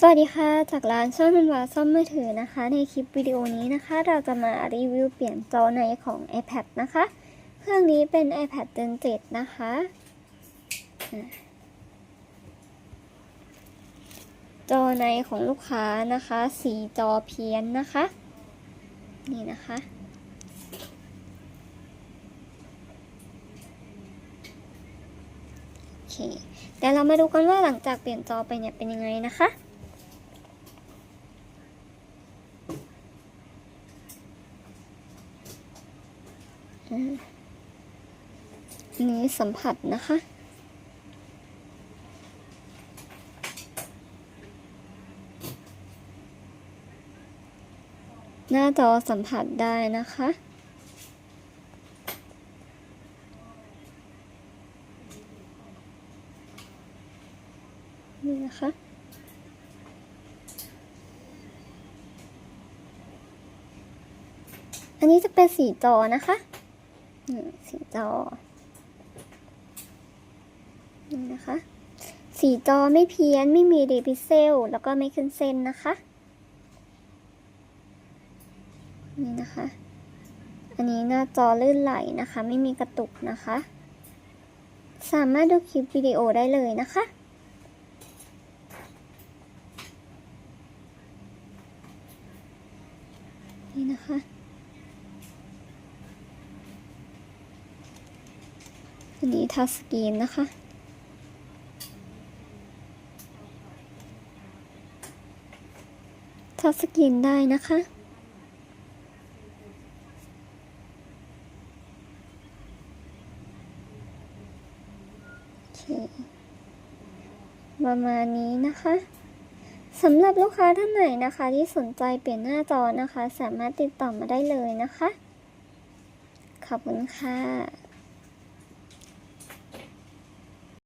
สวัสดีค่ะ จากร้านช่างเป็นวาซ่อมมือถือนะคะ ในคลิปวิดีโอนี้นะคะ เราจะมารีวิวเปลี่ยนจอในของ iPad นะคะ เครื่องนี้เป็น iPad Gen 7 นะคะอะจอในของลูกค้านะคะ สีจอเพี้ยนนะคะ นี่นะคะ โอเคเดี๋ยวเรามาดูกันว่าหลังจากเปลี่ยนจอไปเนี่ยเป็นยังไงนะคะ อืมอั นี้สัมผัสนะคะ หน้าจอสัมผัสได้นะคะนี่นะคะอันนี้จะเป็นสีจอนะคะ สีจอ นี่นะคะ สีจอไม่เพี้ยนไม่มีดีพิเซล แล้วก็ไม่ขึ้นเส้นนะคะ นี่นะคะ อันนี้หน้าจอลื่นไหลนะคะ ไม่มีกระตุกนะคะ สามารถดูคลิปวิดีโอได้เลยนะคะนี่นะคะันนี้ทัชสกรีนนะคะ ทัชสกรีนได้นะคะประมาณนี้นะคะสำหรับลูกค้าท่านไหนนะคะ ที่สนใจเปลี่ยนหน้าจอนะคะ สามารถติดต่อมาได้เลยนะคะ ขอบคุณค่ะ